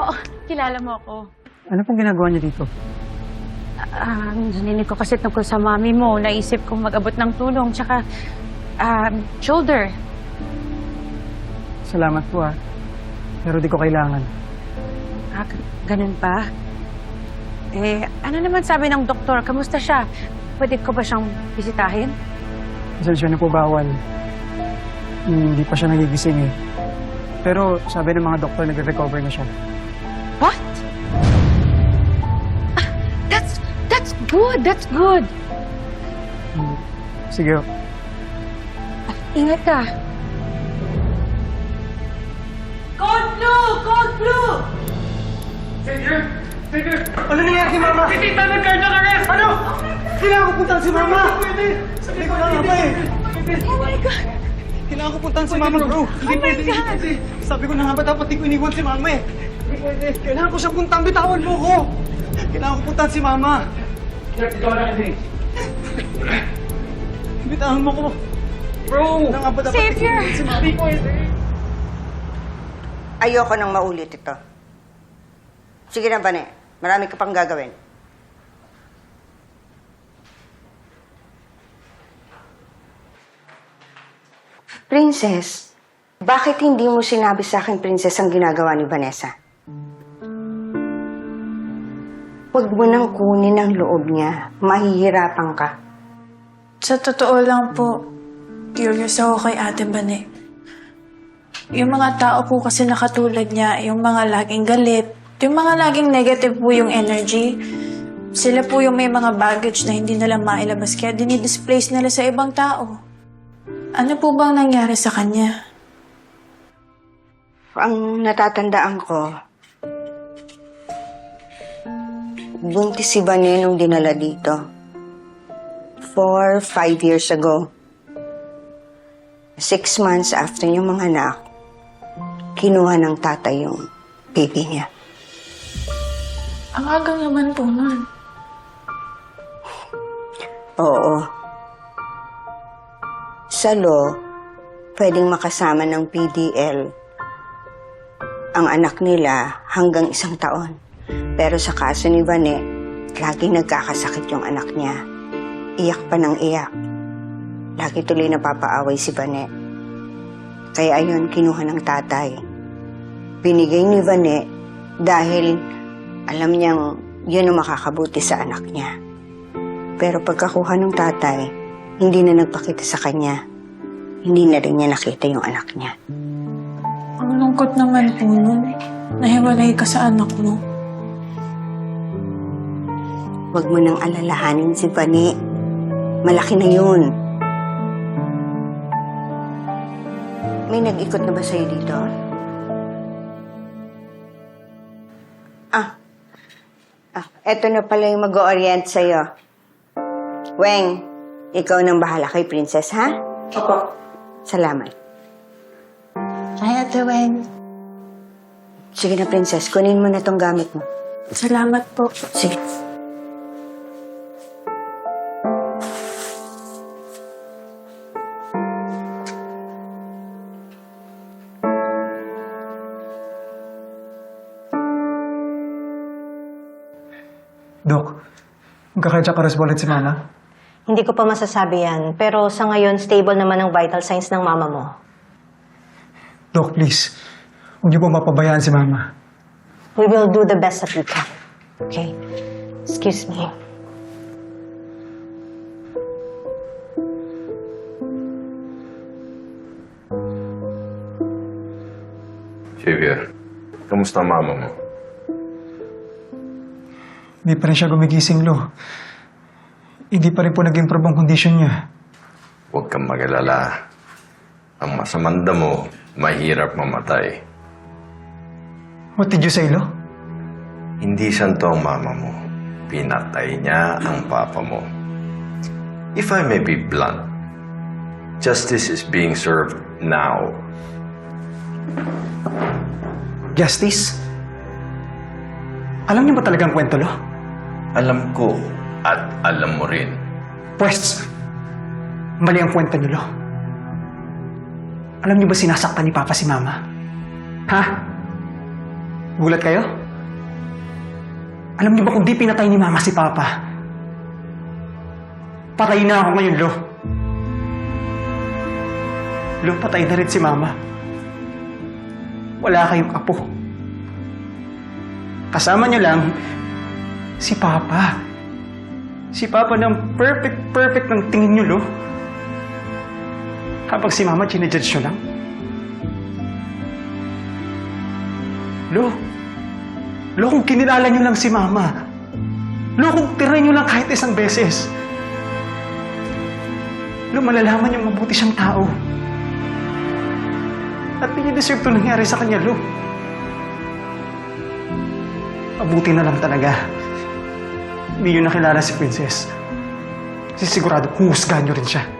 Oo, kilala mo ako. Ano pong ginagawa niyo dito? Ah, narinig ko kasi tungkol sa mami mo. Naisip kong mag-abot ng tulong. Tsaka, ah, shoulder. Salamat po ah. Pero di ko kailangan. Ah, ganun pa? Eh, ano naman sabi ng doktor? Kamusta siya? Pwede ko ba siyang bisitahin? Pasensya na po bawal. Hmm, Hindi pa siya nagigising eh. Pero sabi ng mga doktor nag-recover na siya. Good. That's good. Hmm. Sige, oh. Ingat ka. Code blue! Code blue! Savior! Savior! Ano nangyari kay Mama? Tita, nag-card ng arrest! Ano? Kailangan ko puntahan si Mama! Pwede! Sabi ko na nga ba eh! Oh my God. Kailangan ko puntahan si Mama, bro! Hindi my pwede, hindi God. pwede. Sabi ko na nga ba dapat di ko iniwan si Mama eh! Hindi pwede. Kailangan ko siya puntahan. Bitawan mo ko! Kailangan ko puntahan si Mama! Bitawan mo ko! Bro! Kailangan nga ba dapat di ko Savior! iniwan si Mama? Hindi pwede. Ayoko nang maulit ito. Sige na, Bane. Marami ka pang gagawin. Princess, bakit hindi mo sinabi sa akin, Princess, ang ginagawa ni Vanessa? Huwag mo nang kunin ang loob niya. Mahihirapan ka. Sa totoo lang po, curious ako kay Ate Bane. Yung mga tao po kasi nakatulad niya, yung mga laging galit, yung mga laging negative po yung energy, sila po yung may mga baggage na hindi nila mailabas kaya dinidisplace nila sa ibang tao. Ano po bang nangyari sa kanya? Ang natatandaan ko, buntis si Bane nung dinala dito. Four, five years ago. Six months after yung mga anak, kinuha ng tatay yung baby niya. Ang aga naman po nun. Oo. Sa law, pwedeng makasama ng PDL ang anak nila hanggang isang taon. Pero sa kaso ni Vane, laging nagkakasakit yung anak niya. Iyak pa ng iyak. Lagi tuloy napapaaway si Vane. Kaya ayun, kinuha ng tatay. Binigay ni Vane dahil alam niyang yun ang makakabuti sa anak niya. Pero pagkakuha ng tatay, hindi na nagpakita sa kanya. Hindi na rin niya nakita yung anak niya. Ang lungkot naman po nun. Nahiwalay ka sa anak mo. Huwag mo nang alalahanin si Vani. Malaki na yun. May nag-ikot na ba sa'yo dito? Ah. Ah, eto na pala yung mag-orient sa'yo. Weng, ikaw nang bahala kay Princess, ha? Opo. Salamat. Ay, Ate Wen. Sige na, Princess. Kunin mo na tong gamit mo. Salamat po. Sige. Dok, magkakadya ka ulit si Mama? Hindi ko pa masasabi yan, pero sa ngayon, stable naman ang vital signs ng mama mo. Dok, please. Huwag niyo po mapabayaan si Mama. We will do the best that we can. Okay? Excuse me. Xavier, kamusta ang mama mo? Hindi pa rin siya gumigising, Lo. Hindi pa rin po nag-improve ang kondisyon niya. Huwag kang magalala. Ang masamanda mo, mahirap mamatay. What did you say, Lo? Hindi santo ang mama mo. Pinatay niya ang papa mo. If I may be blunt, justice is being served now. Justice? Alam niyo ba talagang kwento, Lo? Alam ko at alam mo rin. Pwes, mali ang kwento niyo, Lo. Alam niyo ba sinasaktan ni Papa si Mama? Ha? Gulat kayo? Alam niyo ba kung di pinatay ni Mama si Papa? Patay na ako ngayon, Lo. Lo, patay na rin si Mama. Wala kayong apo. Kasama niyo lang si Papa. Si Papa ng perfect, perfect ng tingin niyo, Lo. Habang si Mama, ginajudge niyo lang. Lo, Lo, kung kinilala niyo lang si Mama. Lo, kung tira niyo lang kahit isang beses. Lo, malalaman niyong mabuti siyang tao. At hindi deserve to nangyari sa kanya, Lo. Mabuti na lang talaga. Hindi niyo nakilala si Princess. Kasi sigurado, huhusgahan niyo rin siya.